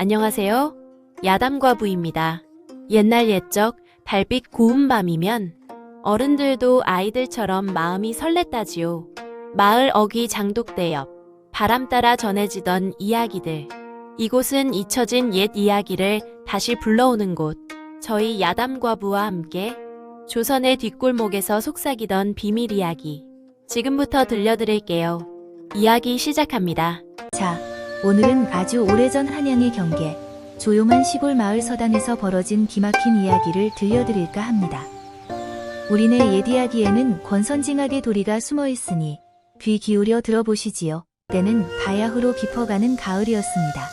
안녕하세요. 야담과부입니다. 옛날 옛적 달빛 고운 밤이면 어른들도 아이들처럼 마음이 설렜다지요. 마을 어귀 장독대 옆 바람 따라 전해지던 이야기들. 이곳은 잊혀진 옛 이야기를 다시 불러오는 곳. 저희 야담과부와 함께 조선의 뒷골목에서 속삭이던 비밀 이야기. 지금부터 들려드릴게요. 이야기 시작합니다. 자, 오늘은 아주 오래전 한양의 경계, 조용한 시골 마을 서당에서 벌어진 기막힌 이야기를 들려드릴까 합니다. 우리네 옛 이야기에는 권선징악의 도리가 숨어 있으니 귀 기울여 들어보시지요. 때는 바야흐로 깊어가는 가을이었습니다.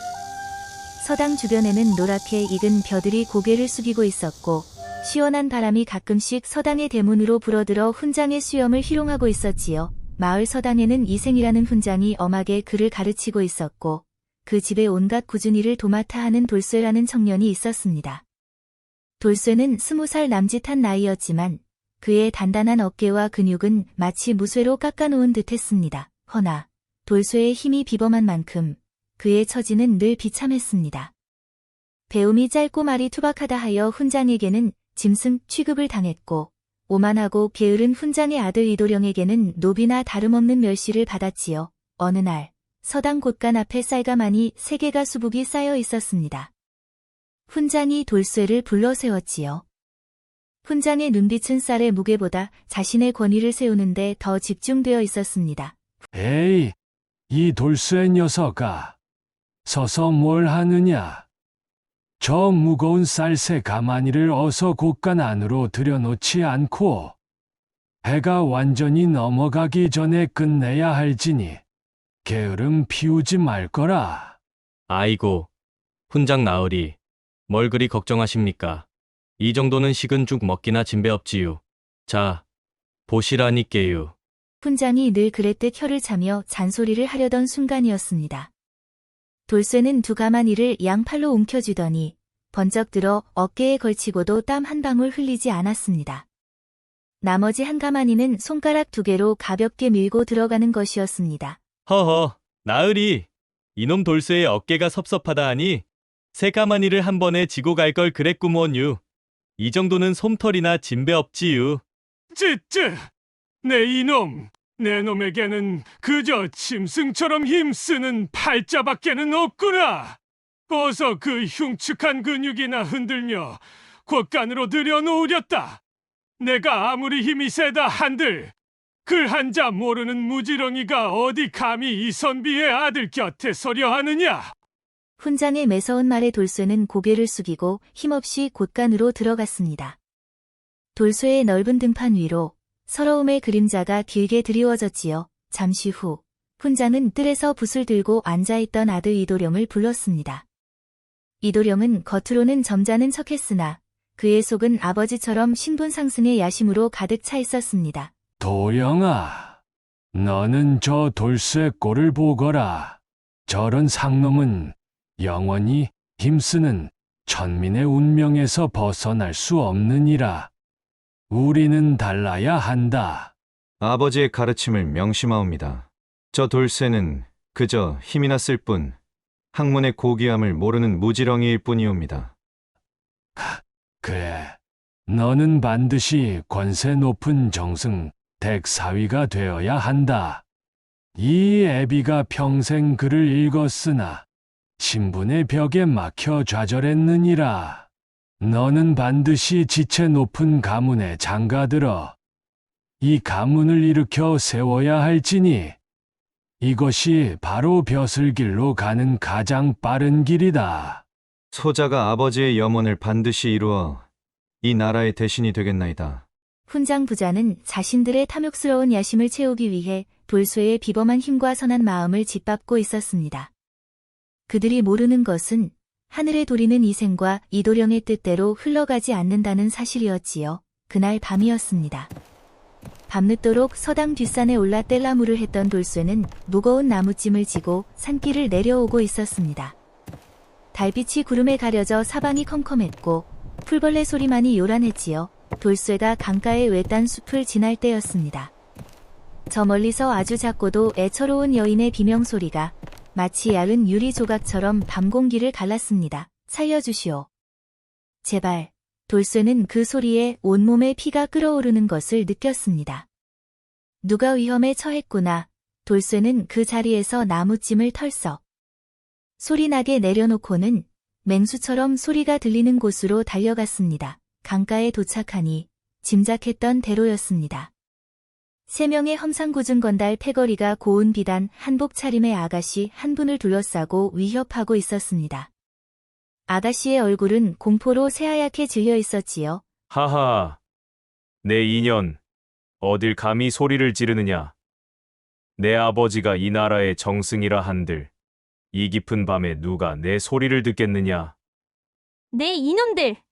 서당 주변에는 노랗게 익은 벼들이 고개를 숙이고 있었고 시원한 바람이 가끔씩 서당의 대문으로 불어들어 훈장의 수염을 희롱하고 있었지요. 마을 서당에는 이생이라는 훈장이 엄하게 그를 가르치고 있었고 그 집에 온갖 꾸준히를 도맡아 하는 돌쇠라는 청년이 있었습니다. 돌쇠는 스무 살 남짓한 나이였지만 그의 단단한 어깨와 근육은 마치 무쇠로 깎아놓은 듯했습니다. 허나 돌쇠의 힘이 비범한 만큼 그의 처지는 늘 비참했습니다. 배움이 짧고 말이 투박하다 하여 훈장에게는 짐승 취급을 당했고 오만하고 게으른 훈장의 아들 이도령에게는 노비나 다름없는 멸시를 받았지요. 어느 날 서당 곳간 앞에 쌀가마니 세 개가 수북이 쌓여 있었습니다. 훈장이 돌쇠를 불러 세웠지요. 훈장의 눈빛은 쌀의 무게보다 자신의 권위를 세우는데 더 집중되어 있었습니다. 에이, 이 돌쇠 녀석아. 서서 뭘 하느냐? 저 무거운 쌀새 가마니를 어서 곳간 안으로 들여놓지 않고 해가 완전히 넘어가기 전에 끝내야 할지니 게으름 피우지 말거라. 아이고, 훈장 나으리, 뭘 그리 걱정하십니까? 이 정도는 식은 죽 먹기나 진배 없지요. 자, 보시라니께요. 훈장이 늘 그랬듯 혀를 차며 잔소리를 하려던 순간이었습니다. 돌쇠는 두 가마니를 양팔로 움켜쥐더니 번쩍 들어 어깨에 걸치고도 땀 한 방울 흘리지 않았습니다. 나머지 한 가마니는 손가락 두 개로 가볍게 밀고 들어가는 것이었습니다. 허허, 나으리, 이놈 돌쇠의 어깨가 섭섭하다 하니 새 가마니를 한 번에 지고 갈 걸 그랬구먼유. 이 정도는 솜털이나 진배 없지유. 쯔쯔! 내 이놈! 내 놈에게는 그저 짐승처럼 힘쓰는 팔자밖에는 없구나! 어서 그 흉측한 근육이나 흔들며 곳간으로 들여놓으렸다! 내가 아무리 힘이 세다 한들 글 한자 모르는 무지렁이가 어디 감히 이 선비의 아들 곁에 서려 하느냐! 훈장의 매서운 말에 돌쇠는 고개를 숙이고 힘없이 곳간으로 들어갔습니다. 돌쇠의 넓은 등판 위로 서러움의 그림자가 길게 드리워졌지요. 잠시 후 훈장은 뜰에서 붓을 들고 앉아있던 아들 이도령을 불렀습니다. 이도령은 겉으로는 점잖은 척했으나 그의 속은 아버지처럼 신분 상승의 야심으로 가득 차 있었습니다. 도영아, 너는 저 돌쇠 꼴을 보거라. 저런 상놈은 영원히 힘쓰는 천민의 운명에서 벗어날 수 없느니라. 우리는 달라야 한다. 아버지의 가르침을 명심하옵니다. 저 돌쇠는 그저 힘이나 쓸 뿐, 학문의 고귀함을 모르는 무지렁이일 뿐이옵니다. 그래, 너는 반드시 권세 높은 정승 댁사위가 되어야 한다. 이 애비가 평생 글을 읽었으나 신분의 벽에 막혀 좌절했느니라. 너는 반드시 지체 높은 가문에 장가들어 이 가문을 일으켜 세워야 할지니 이것이 바로 벼슬길로 가는 가장 빠른 길이다. 소자가 아버지의 염원을 반드시 이루어 이 나라의 대신이 되겠나이다. 훈장 부자는 자신들의 탐욕스러운 야심을 채우기 위해 돌쇠의 비범한 힘과 선한 마음을 짓밟고 있었습니다. 그들이 모르는 것은 하늘의 도리는 이생과 이도령의 뜻대로 흘러가지 않는다는 사실이었지요. 그날 밤이었습니다. 밤늦도록 서당 뒷산에 올라 뗄나무를 했던 돌쇠는 무거운 나무찜을 지고 산길을 내려오고 있었습니다. 달빛이 구름에 가려져 사방이 컴컴했고 풀벌레 소리만이 요란했지요. 돌쇠가 강가의 외딴 숲을 지날 때였습니다. 저 멀리서 아주 작고도 애처로운 여인의 비명소리가 마치 얇은 유리 조각처럼 밤 공기를 갈랐습니다. 살려주시오. 제발. 돌쇠는 그 소리에 온몸에 피가 끓어오르는 것을 느꼈습니다. 누가 위험에 처했구나. 돌쇠는 그 자리에서 나무찜을 털썩. 소리나게 내려놓고는 맹수처럼 소리가 들리는 곳으로 달려갔습니다. 강가에 도착하니 짐작했던 대로였습니다. 세 명의 험상궂은 건달 패거리가 고운 비단 한복 차림의 아가씨 한 분을 둘러싸고 위협하고 있었습니다. 아가씨의 얼굴은 공포로 새하얗게 질려 있었지요. 하하. 내 인연. 어딜 감히 소리를 지르느냐. 내 아버지가 이 나라의 정승이라 한들. 이 깊은 밤에 누가 내 소리를 듣겠느냐. 내 이놈들!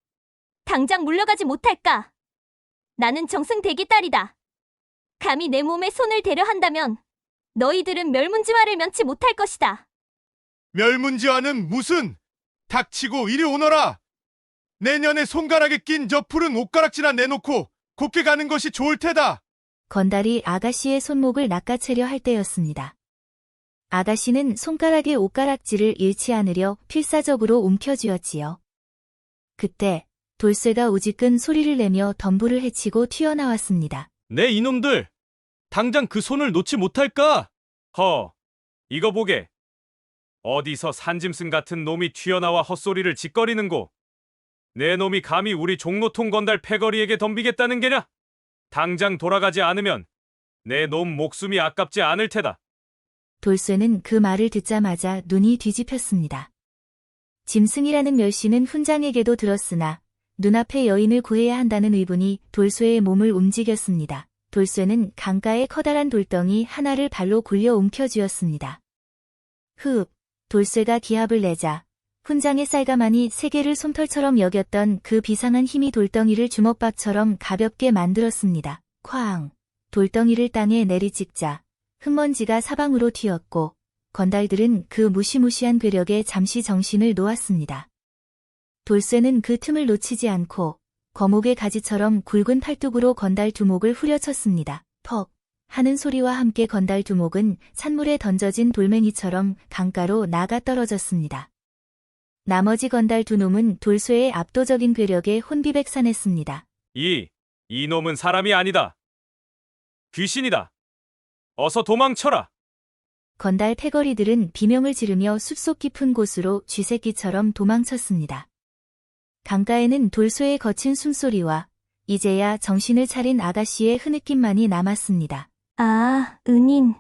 당장 물러가지 못할까? 나는 정승대기 딸이다. 감히 내 몸에 손을 대려 한다면 너희들은 멸문지화를 면치 못할 것이다. 멸문지화는 무슨? 닥치고 이리 오너라! 내년에 손가락에 낀 저 푸른 옷가락지나 내놓고 곱게 가는 것이 좋을 테다! 건달이 아가씨의 손목을 낚아채려 할 때였습니다. 아가씨는 손가락의 옷가락질을 잃지 않으려 필사적으로 움켜쥐었지요. 그때 돌쇠가 우지끈 소리를 내며 덤불을 해치고 튀어나왔습니다. 내 이놈들! 당장 그 손을 놓지 못할까? 허. 이거 보게. 어디서 산짐승 같은 놈이 튀어나와 헛소리를 짓거리는고. 내 놈이 감히 우리 종로통 건달 패거리에게 덤비겠다는 게냐? 당장 돌아가지 않으면 내 놈 목숨이 아깝지 않을 테다. 돌쇠는 그 말을 듣자마자 눈이 뒤집혔습니다. 짐승이라는 멸시는 훈장에게도 들었으나 눈앞의 여인을 구해야 한다는 의분이 돌쇠의 몸을 움직였습니다. 돌쇠는 강가의 커다란 돌덩이 하나를 발로 굴려 움켜쥐었습니다. 흡, 돌쇠가 기합을 내자 훈장의 쌀가마니 세계를 솜털처럼 여겼던 그 비상한 힘이 돌덩이를 주먹밥처럼 가볍게 만들었습니다. 쾅! 돌덩이를 땅에 내리찍자 흙먼지가 사방으로 튀었고 건달들은 그 무시무시한 괴력에 잠시 정신을 놓았습니다. 돌쇠는 그 틈을 놓치지 않고 거목의 가지처럼 굵은 팔뚝으로 건달 두목을 후려쳤습니다. 퍽 하는 소리와 함께 건달 두목은 산물에 던져진 돌멩이처럼 강가로 나가 떨어졌습니다. 나머지 건달 두 놈은 돌쇠의 압도적인 괴력에 혼비백산했습니다. 이, 이 놈은 사람이 아니다. 귀신이다. 어서 도망쳐라. 건달 패거리들은 비명을 지르며 숲속 깊은 곳으로 쥐새끼처럼 도망쳤습니다. 강가에는 돌쇠의 거친 숨소리와 이제야 정신을 차린 아가씨의 흐느낌만이 남았습니다. 아, 은인.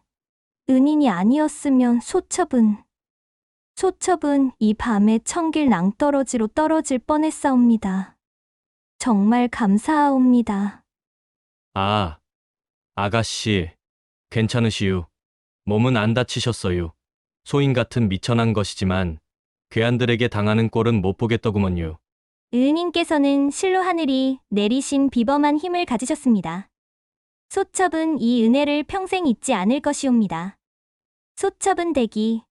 은인이 아니었으면 소첩은. 소첩은 이 밤에 청길 낭떠러지로 떨어질 뻔했사옵니다. 정말 감사하옵니다. 아, 아가씨, 괜찮으시유. 몸은 안 다치셨어요. 소인 같은 미천한 것이지만 괴한들에게 당하는 꼴은 못 보겠더구먼요. 은인께서는 실로 하늘이 내리신 비범한 힘을 가지셨습니다. 소첩은 이 은혜를 평생 잊지 않을 것이옵니다. 소첩은 대기.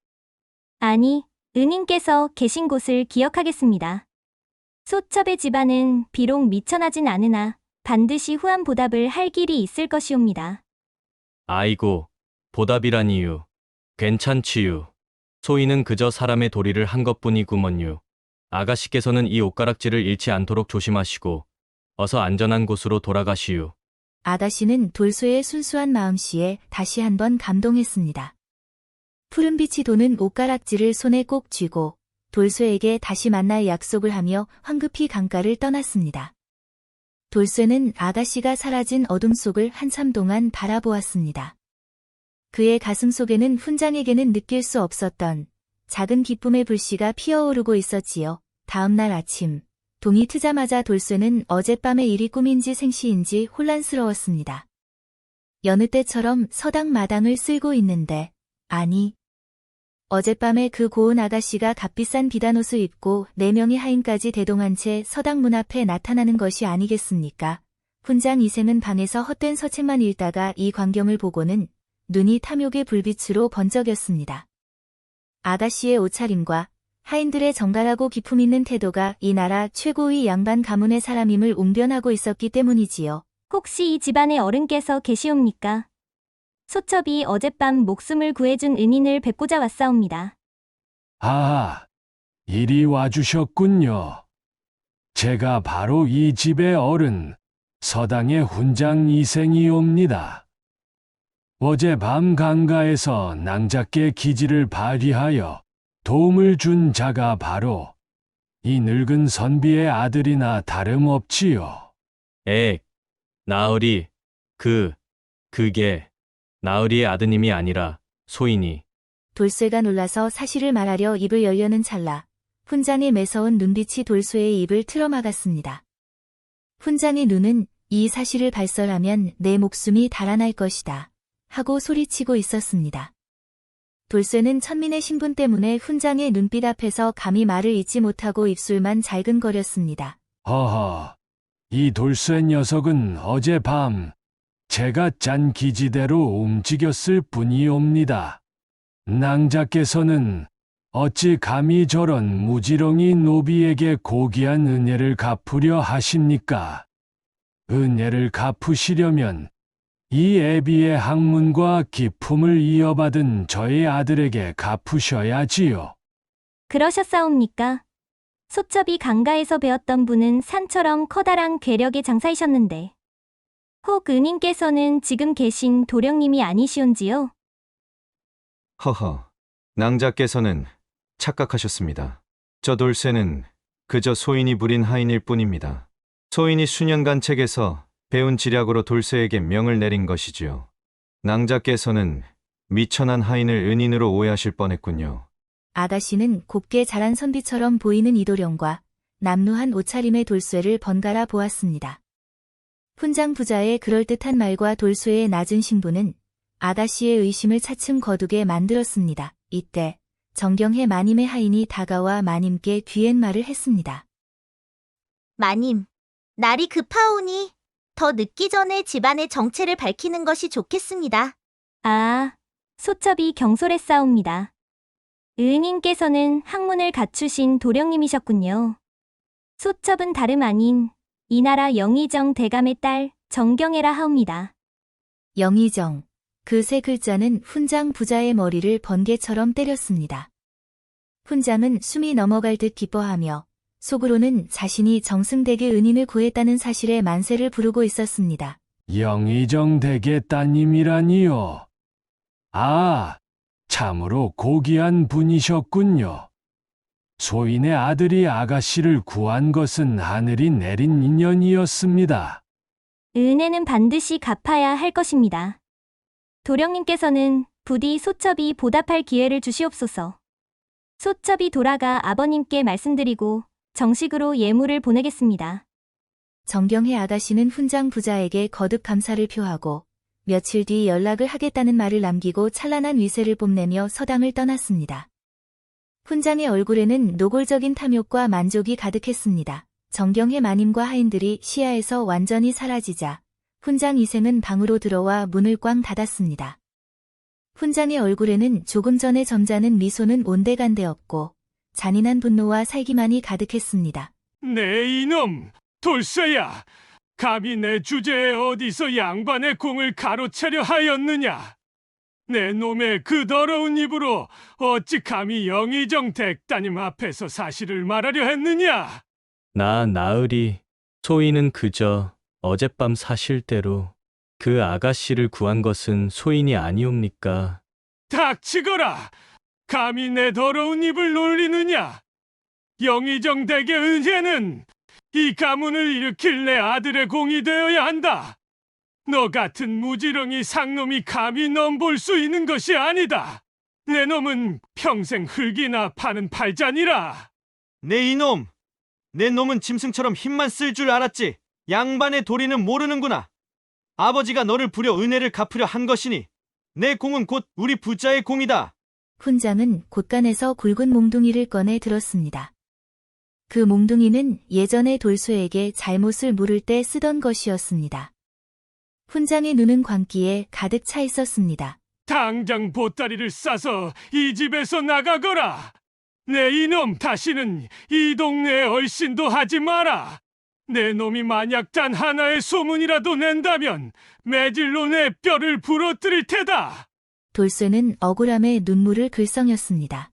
아니, 은인께서 계신 곳을 기억하겠습니다. 소첩의 집안은 비록 미천하진 않으나 반드시 후한 보답을 할 길이 있을 것이옵니다. 아이고, 보답이라니유. 괜찮지유. 소인은 그저 사람의 도리를 한 것뿐이구먼요. 아가씨께서는 이 옷가락질을 잃지 않도록 조심하시고 어서 안전한 곳으로 돌아가시유. 아가씨는 돌쇠의 순수한 마음씨에 다시 한번 감동했습니다. 푸른빛이 도는 옷가락질을 손에 꼭 쥐고 돌쇠에게 다시 만날 약속을 하며 황급히 강가를 떠났습니다. 돌쇠는 아가씨가 사라진 어둠 속을 한참 동안 바라보았습니다. 그의 가슴 속에는 훈장에게는 느낄 수 없었던 작은 기쁨의 불씨가 피어오르고 있었지요. 다음 날 아침, 동이 트자마자 돌쇠는 어젯밤의 일이 꿈인지 생시인지 혼란스러웠습니다. 여느 때처럼 서당 마당을 쓸고 있는데, 아니. 어젯밤에 그 고운 아가씨가 값비싼 비단옷을 입고 네 명의 하인까지 대동한 채 서당 문 앞에 나타나는 것이 아니겠습니까? 훈장 이생은 방에서 헛된 서책만 읽다가 이 광경을 보고는 눈이 탐욕의 불빛으로 번쩍였습니다. 아가씨의 옷차림과 하인들의 정갈하고 기품 있는 태도가 이 나라 최고의 양반 가문의 사람임을 웅변하고 있었기 때문이지요. 혹시 이 집안의 어른께서 계시옵니까? 소첩이 어젯밤 목숨을 구해준 은인을 뵙고자 왔사옵니다. 아, 이리 와주셨군요. 제가 바로 이 집의 어른, 서당의 훈장 이생이옵니다. 어젯밤 강가에서 낭작계 기지를 발휘하여 도움을 준 자가 바로 이 늙은 선비의 아들이나 다름없지요. 액, 나으리, 그, 그게 나으리의 아드님이 아니라 소인이 돌쇠가 놀라서 사실을 말하려 입을 열려는 찰나 훈장의 매서운 눈빛이 돌쇠의 입을 틀어막았습니다. 훈장의 눈은 이 사실을 발설하면 내 목숨이 달아날 것이다 하고 소리치고 있었습니다. 돌쇠는 천민의 신분 때문에 훈장의 눈빛 앞에서 감히 말을 잇지 못하고 입술만 잘근거렸습니다. 허허, 이 돌쇠 녀석은 어젯밤 제가 짠 기지대로 움직였을 뿐이옵니다. 낭자께서는 어찌 감히 저런 무지렁이 노비에게 고귀한 은혜를 갚으려 하십니까? 은혜를 갚으시려면 이 애비의 학문과 기품을 이어받은 저의 아들에게 갚으셔야지요. 그러셨사옵니까? 소첩이 강가에서 배웠던 분은 산처럼 커다란 괴력의 장사이셨는데 혹 은인께서는 지금 계신 도령님이 아니시온지요? 허허, 낭자께서는 착각하셨습니다. 저 돌쇠는 그저 소인이 부린 하인일 뿐입니다. 소인이 수년간 책에서 배운 지략으로 돌쇠에게 명을 내린 것이지요. 낭자께서는 미천한 하인을 은인으로 오해하실 뻔했군요. 아가씨는 곱게 자란 선비처럼 보이는 이도령과 남루한 옷차림의 돌쇠를 번갈아 보았습니다. 훈장 부자의 그럴듯한 말과 돌쇠의 낮은 신부는 아가씨의 의심을 차츰 거두게 만들었습니다. 이때 정경해 마님의 하인이 다가와 마님께 귀옛말을 했습니다. 마님, 날이 급하오니 더 늦기 전에 집안의 정체를 밝히는 것이 좋겠습니다. 아, 소첩이 경솔했사옵니다. 은인께서는 학문을 갖추신 도령님이셨군요. 소첩은 다름 아닌 이 나라 영의정 대감의 딸 정경애라 하옵니다. 영의정. 그 세 글자는 훈장 부자의 머리를 번개처럼 때렸습니다. 훈장은 숨이 넘어갈 듯 기뻐하며 속으로는 자신이 정승댁의 은인을 구했다는 사실에 만세를 부르고 있었습니다. 영의정 댁의 따님이라니요. 아, 참으로 고귀한 분이셨군요. 소인의 아들이 아가씨를 구한 것은 하늘이 내린 인연이었습니다. 은혜는 반드시 갚아야 할 것입니다. 도령님께서는 부디 소첩이 보답할 기회를 주시옵소서. 소첩이 돌아가 아버님께 말씀드리고 정식으로 예물을 보내겠습니다. 정경혜 아가씨는 훈장 부자에게 거듭 감사를 표하고 며칠 뒤 연락을 하겠다는 말을 남기고 찬란한 위세를 뽐내며 서당을 떠났습니다. 훈장의 얼굴에는 노골적인 탐욕과 만족이 가득했습니다. 정경혜 마님과 하인들이 시야에서 완전히 사라지자 훈장 이생은 방으로 들어와 문을 꽝 닫았습니다. 훈장의 얼굴에는 조금 전에 점잖은 미소는 온데간데 없고 잔인한 분노와 살기만이 가득했습니다. 내 이놈, 돌쇠야! 감히 내 주제에 어디서 양반의 공을 가로채려 하였느냐? 내 놈의 그 더러운 입으로 어찌 감히 영의정 댁따님 앞에서 사실을 말하려 했느냐? 나 나으리, 소인은 그저 어젯밤 사실대로 그 아가씨를 구한 것은 소인이 아니옵니까? 닥치거라! 감히 내 더러운 입을 놀리느냐? 영의정 댁의 은혜는 이 가문을 일으킬 내 아들의 공이 되어야 한다. 너 같은 무지렁이 상놈이 감히 넘볼 수 있는 것이 아니다. 내 놈은 평생 흙이나 파는 팔자니라. 내 이놈! 내 놈은 짐승처럼 힘만 쓸 줄 알았지. 양반의 도리는 모르는구나. 아버지가 너를 부려 은혜를 갚으려 한 것이니 내 공은 곧 우리 부자의 공이다. 훈장은 곳간에서 굵은 몽둥이를 꺼내 들었습니다. 그 몽둥이는 예전에 돌쇠에게 잘못을 물을 때 쓰던 것이었습니다. 훈장의 눈은 광기에 가득 차 있었습니다. 당장 보따리를 싸서 이 집에서 나가거라. 내 이놈 다시는 이 동네에 얼씬도 하지 마라. 내 놈이 만약 단 하나의 소문이라도 낸다면 매질로 내 뼈를 부러뜨릴 테다. 돌쇠는 억울함에 눈물을 글썽였습니다.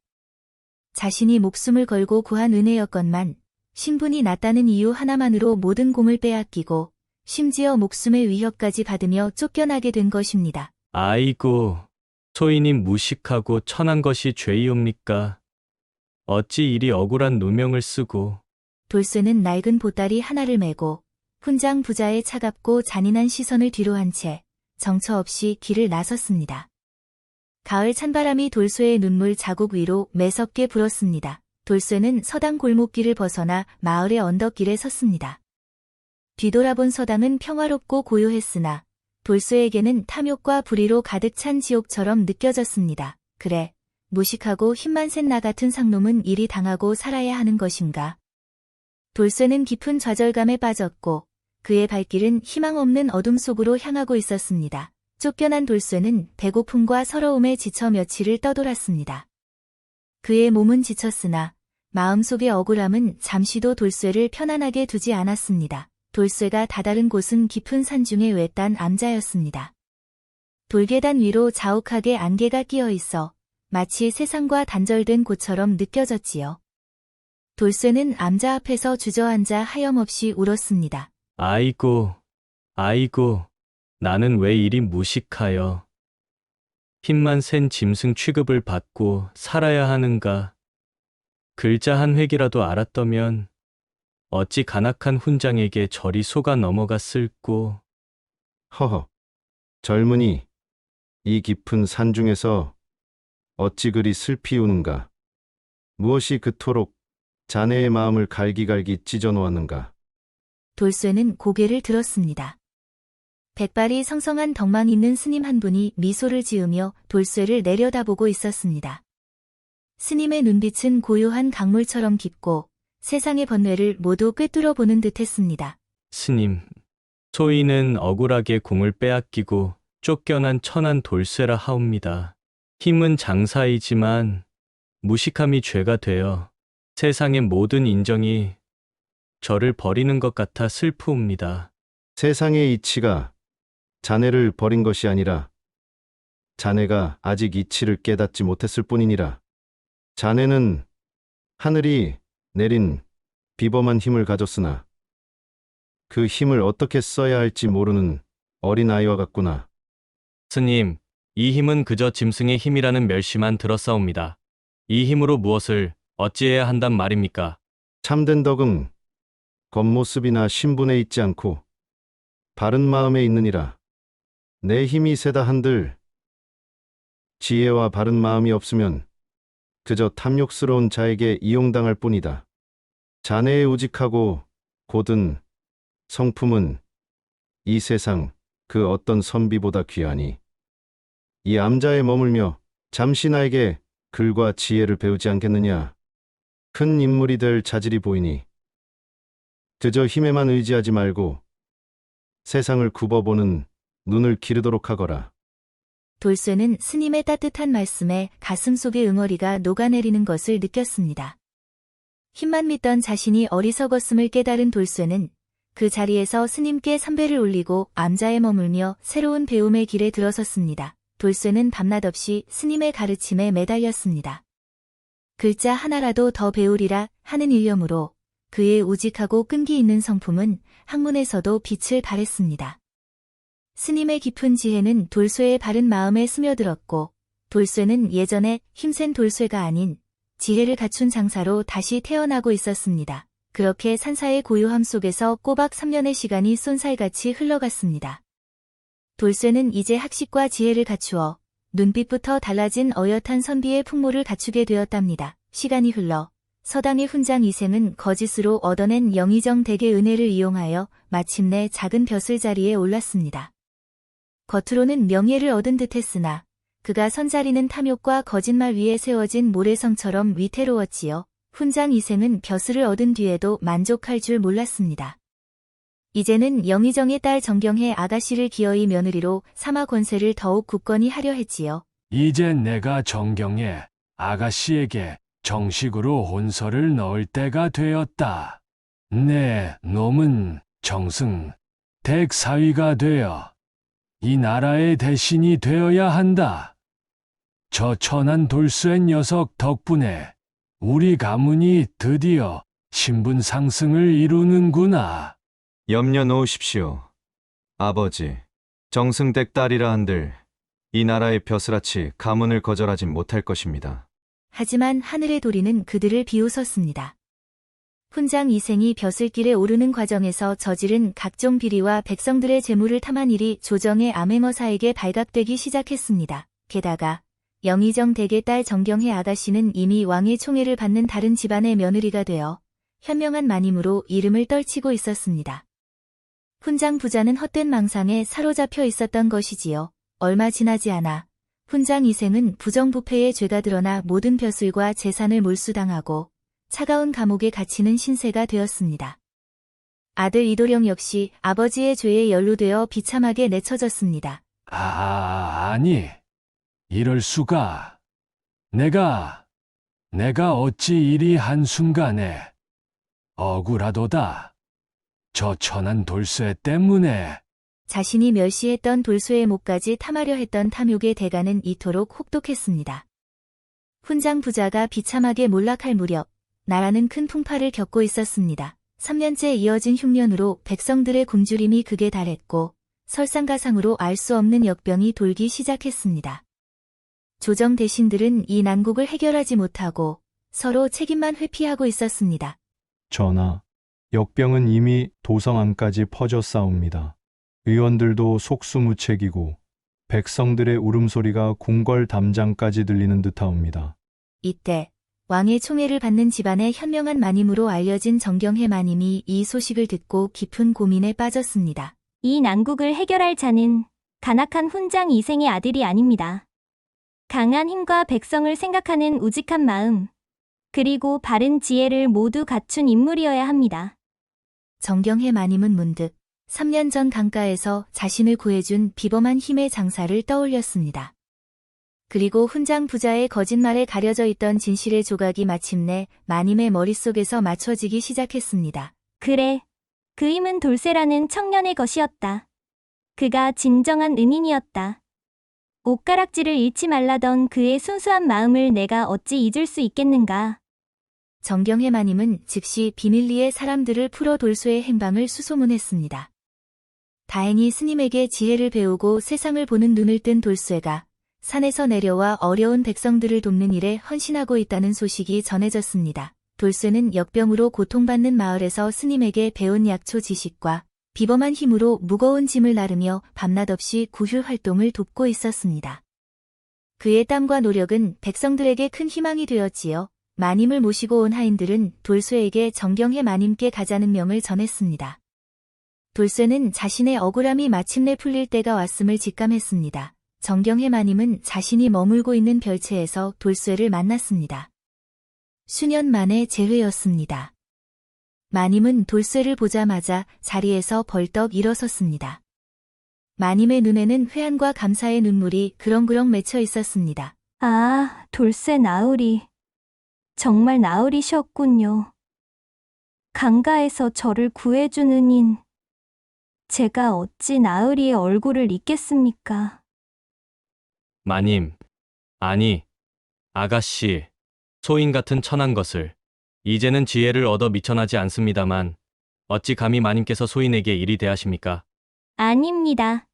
자신이 목숨을 걸고 구한 은혜였건만 신분이 낮다는 이유 하나만으로 모든 공을 빼앗기고 심지어 목숨의 위협까지 받으며 쫓겨나게 된 것입니다. 아이고, 소인님 무식하고 천한 것이 죄이옵니까? 어찌 이리 억울한 누명을 쓰고 돌쇠는 낡은 보따리 하나를 메고 훈장 부자의 차갑고 잔인한 시선을 뒤로 한 채 정처 없이 길을 나섰습니다. 가을 찬바람이 돌쇠의 눈물 자국 위로 매섭게 불었습니다. 돌쇠는 서당 골목길을 벗어나 마을의 언덕길에 섰습니다. 뒤돌아본 서당은 평화롭고 고요했으나 돌쇠에게는 탐욕과 불의로 가득 찬 지옥처럼 느껴졌습니다. 그래, 무식하고 힘만 센 나 같은 상놈은 이리 당하고 살아야 하는 것인가? 돌쇠는 깊은 좌절감에 빠졌고 그의 발길은 희망 없는 어둠 속으로 향하고 있었습니다. 쫓겨난 돌쇠는 배고픔과 서러움에 지쳐 며칠을 떠돌았습니다. 그의 몸은 지쳤으나 마음속의 억울함은 잠시도 돌쇠를 편안하게 두지 않았습니다. 돌쇠가 다다른 곳은 깊은 산중의 외딴 암자였습니다. 돌계단 위로 자욱하게 안개가 끼어 있어 마치 세상과 단절된 곳처럼 느껴졌지요. 돌쇠는 암자 앞에서 주저앉아 하염없이 울었습니다. 아이고, 아이고, 나는 왜 이리 무식하여. 힘만 센 짐승 취급을 받고 살아야 하는가. 글자 한 획이라도 알았더면 어찌 간악한 훈장에게 저리 속아 넘어갔을꼬. 허허. 젊은이, 이 깊은 산 중에서 어찌 그리 슬피 우는가? 무엇이 그토록 자네의 마음을 갈기갈기 찢어 놓았는가? 돌쇠는 고개를 들었습니다. 백발이 성성한 덕망 있는 스님 한 분이 미소를 지으며 돌쇠를 내려다보고 있었습니다. 스님의 눈빛은 고요한 강물처럼 깊고 세상의 번뇌를 모두 꿰뚫어 보는 듯했습니다. 스님, 소인은 억울하게 공을 빼앗기고 쫓겨난 천한 돌쇠라 하옵니다. 힘은 장사이지만 무식함이 죄가 되어 세상의 모든 인정이 저를 버리는 것 같아 슬프옵니다. 세상의 이치가 자네를 버린 것이 아니라 자네가 아직 이치를 깨닫지 못했을 뿐이니라. 자네는 하늘이 내린 비범한 힘을 가졌으나 그 힘을 어떻게 써야 할지 모르는 어린 아이와 같구나. 스님, 이 힘은 그저 짐승의 힘이라는 멸시만 들었사옵니다. 이 힘으로 무엇을 어찌해야 한단 말입니까? 참된 덕은 겉모습이나 신분에 있지 않고 바른 마음에 있느니라. 내 힘이 세다 한들 지혜와 바른 마음이 없으면 그저 탐욕스러운 자에게 이용당할 뿐이다. 자네의 우직하고 고든 성품은 이 세상 그 어떤 선비보다 귀하니 이 암자에 머물며 잠시 나에게 글과 지혜를 배우지 않겠느냐. 큰 인물이 될 자질이 보이니 그저 힘에만 의지하지 말고 세상을 굽어보는 눈을 기르도록 하거라. 돌쇠는 스님의 따뜻한 말씀에 가슴 속의 응어리가 녹아내리는 것을 느꼈습니다. 힘만 믿던 자신이 어리석었음을 깨달은 돌쇠는 그 자리에서 스님께 삼배를 올리고 암자에 머물며 새로운 배움의 길에 들어섰습니다. 돌쇠는 밤낮 없이 스님의 가르침에 매달렸습니다. 글자 하나라도 더 배우리라 하는 일념으로 그의 우직하고 끈기 있는 성품은 학문에서도 빛을 발했습니다. 스님의 깊은 지혜는 돌쇠의 바른 마음에 스며들었고 돌쇠는 예전에 힘센 돌쇠가 아닌 지혜를 갖춘 장사로 다시 태어나고 있었습니다. 그렇게 산사의 고요함 속에서 꼬박 3년의 시간이 쏜살같이 흘러갔습니다. 돌쇠는 이제 학식과 지혜를 갖추어 눈빛부터 달라진 어엿한 선비의 풍모를 갖추게 되었답니다. 시간이 흘러 서당의 훈장 이생은 거짓으로 얻어낸 영의정 댁의 은혜를 이용하여 마침내 작은 벼슬 자리에 올랐습니다. 겉으로는 명예를 얻은 듯 했으나 그가 선자리는 탐욕과 거짓말 위에 세워진 모래성처럼 위태로웠지요. 훈장 이생은 벼슬을 얻은 뒤에도 만족할 줄 몰랐습니다. 이제는 영의정의 딸 정경혜 아가씨를 기어이 며느리로 삼아 권세를 더욱 굳건히 하려 했지요. 이제 내가 정경에 아가씨에게 정식으로 혼서를 넣을 때가 되었다. 내 놈은 정승 댁사위가 되어 이 나라의 대신이 되어야 한다. 저 천한 돌쇠 녀석 덕분에 우리 가문이 드디어 신분 상승을 이루는구나. 염려 놓으십시오. 아버지, 정승댁 딸이라 한들 이 나라의 벼슬아치 가문을 거절하진 못할 것입니다. 하지만 하늘의 도리는 그들을 비웃었습니다. 훈장 이생이 벼슬길에 오르는 과정에서 저지른 각종 비리와 백성들의 재물을 탐한 일이 조정의 암행어사에게 발각되기 시작했습니다. 게다가 영의정 댁의 딸 정경혜 아가씨는 이미 왕의 총애를 받는 다른 집안의 며느리가 되어 현명한 마님으로 이름을 떨치고 있었습니다. 훈장 부자는 헛된 망상에 사로잡혀 있었던 것이지요. 얼마 지나지 않아 훈장 이생은 부정부패의 죄가 드러나 모든 벼슬과 재산을 몰수당하고 차가운 감옥에 갇히는 신세가 되었습니다. 아들 이도령 역시 아버지의 죄에 연루되어 비참하게 내쳐졌습니다. 아, 아니. 이럴 수가. 내가, 내가 어찌 이리 한순간에 억울하도다. 저 천한 돌쇠 때문에 자신이 멸시했던 돌쇠의 목까지 탐하려 했던 탐욕의 대가는 이토록 혹독했습니다. 훈장 부자가 비참하게 몰락할 무렵 나라는 큰 풍파를 겪고 있었습니다. 3년째 이어진 흉년으로 백성들의 굶주림이 극에 달했고 설상가상으로 알 수 없는 역병이 돌기 시작했습니다. 조정 대신들은 이 난국을 해결하지 못하고 서로 책임만 회피하고 있었습니다. 전하, 역병은 이미 도성 안까지 퍼져 싸웁니다. 의원들도 속수무책이고 백성들의 울음소리가 궁궐 담장까지 들리는 듯하옵니다. 이때 왕의 총애를 받는 집안의 현명한 마님으로 알려진 정경혜 마님이 이 소식을 듣고 깊은 고민에 빠졌습니다. 이 난국을 해결할 자는 간악한 훈장 이생의 아들이 아닙니다. 강한 힘과 백성을 생각하는 우직한 마음, 그리고 바른 지혜를 모두 갖춘 인물이어야 합니다. 정경혜 마님은 문득 3년 전 강가에서 자신을 구해준 비범한 힘의 장사를 떠올렸습니다. 그리고 훈장 부자의 거짓말에 가려져 있던 진실의 조각이 마침내 마님의 머릿속에서 맞춰지기 시작했습니다. 그래. 그 힘은 돌쇠라는 청년의 것이었다. 그가 진정한 은인이었다. 옷가락질을 잃지 말라던 그의 순수한 마음을 내가 어찌 잊을 수 있겠는가. 정경혜 마님은 즉시 비밀리에 사람들을 풀어 돌쇠의 행방을 수소문했습니다. 다행히 스님에게 지혜를 배우고 세상을 보는 눈을 뜬 돌쇠가 산에서 내려와 어려운 백성들을 돕는 일에 헌신하고 있다는 소식이 전해졌습니다. 돌쇠는 역병으로 고통받는 마을에서 스님에게 배운 약초 지식과 비범한 힘으로 무거운 짐을 나르며 밤낮 없이 구휼 활동을 돕고 있었습니다. 그의 땀과 노력은 백성들에게 큰 희망이 되었지요. 마님을 모시고 온 하인들은 돌쇠에게 정경혜 마님께 가자는 명을 전했습니다. 돌쇠는 자신의 억울함이 마침내 풀릴 때가 왔음을 직감했습니다. 정경혜 마님은 자신이 머물고 있는 별채에서 돌쇠를 만났습니다. 수년 만에 재회였습니다. 마님은 돌쇠를 보자마자 자리에서 벌떡 일어섰습니다. 마님의 눈에는 회한과 감사의 눈물이 그렁그렁 맺혀 있었습니다. 아, 돌쇠 나으리. 정말 나으리셨군요. 강가에서 저를 구해준 은인. 제가 어찌 나으리의 얼굴을 잊겠습니까? 마님, 아니, 아가씨, 소인 같은 천한 것을 이제는 지혜를 얻어 미천하지 않습니다만 어찌 감히 마님께서 소인에게 이리 대하십니까? 아닙니다.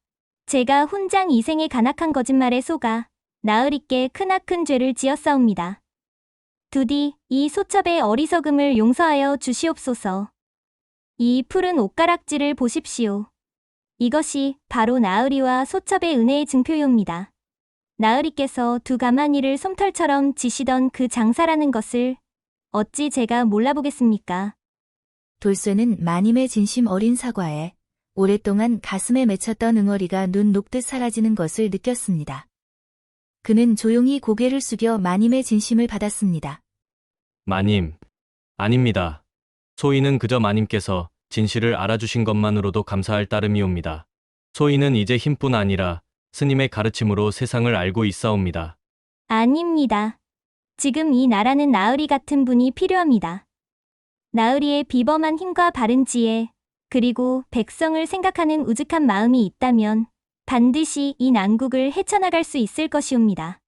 제가 훈장 이생의 간악한 거짓말에 속아 나으리께 크나큰 죄를 지었사옵니다. 두디 이 소첩의 어리석음을 용서하여 주시옵소서. 이 푸른 옷가락질을 보십시오. 이것이 바로 나으리와 소첩의 은혜의 증표요입니다. 나으리께서 두 가마니를 솜털처럼 지시던 그 장사라는 것을 어찌 제가 몰라보겠습니까? 돌쇠는 마님의 진심 어린 사과에 오랫동안 가슴에 맺혔던 응어리가 눈 녹듯 사라지는 것을 느꼈습니다. 그는 조용히 고개를 숙여 마님의 진심을 받았습니다. 마님, 아닙니다. 소인은 그저 마님께서 진실을 알아주신 것만으로도 감사할 따름이옵니다. 소인은 이제 힘뿐 아니라 스님의 가르침으로 세상을 알고 있사옵니다. 아닙니다. 지금 이 나라는 나으리 같은 분이 필요합니다. 나으리의 비범한 힘과 바른 지혜, 그리고 백성을 생각하는 우직한 마음이 있다면 반드시 이 난국을 헤쳐나갈 수 있을 것이옵니다.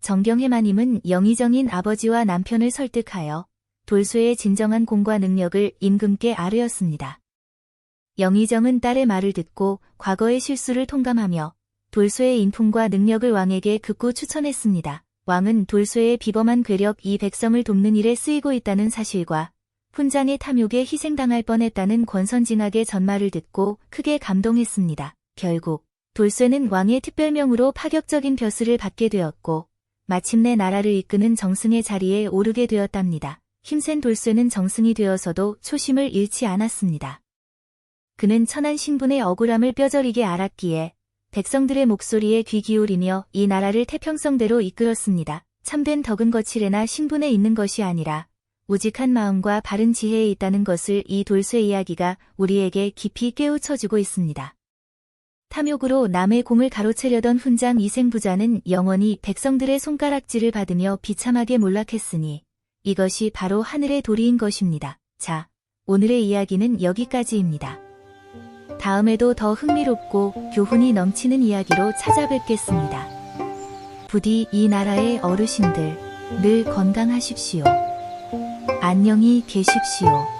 정경혜 마님은 영의정인 아버지와 남편을 설득하여 돌쇠의 진정한 공과 능력을 임금께 아뢰었습니다. 영의정은 딸의 말을 듣고 과거의 실수를 통감하며 돌쇠의 인품과 능력을 왕에게 극구 추천했습니다. 왕은 돌쇠의 비범한 괴력 이 백성을 돕는 일에 쓰이고 있다는 사실과 훈장의 탐욕에 희생당할 뻔했다는 권선징악의 전말을 듣고 크게 감동했습니다. 결국 돌쇠는 왕의 특별명으로 파격적인 벼슬을 받게 되었고 마침내 나라를 이끄는 정승의 자리에 오르게 되었답니다. 힘센 돌쇠는 정승이 되어서도 초심을 잃지 않았습니다. 그는 천한 신분의 억울함을 뼈저리게 알았기에 백성들의 목소리에 귀 기울이며 이 나라를 태평성대로 이끌었습니다. 참된 덕은 거칠에나 신분에 있는 것이 아니라 우직한 마음과 바른 지혜에 있다는 것을 이 돌쇠 이야기가 우리에게 깊이 깨우쳐주고 있습니다. 탐욕으로 남의 공을 가로채려던 훈장 이생부자는 영원히 백성들의 손가락질을 받으며 비참하게 몰락했으니 이것이 바로 하늘의 도리인 것입니다. 자, 오늘의 이야기는 여기까지입니다. 다음에도 더 흥미롭고 교훈이 넘치는 이야기로 찾아뵙겠습니다. 부디 이 나라의 어르신들 늘 건강하십시오. 안녕히 계십시오.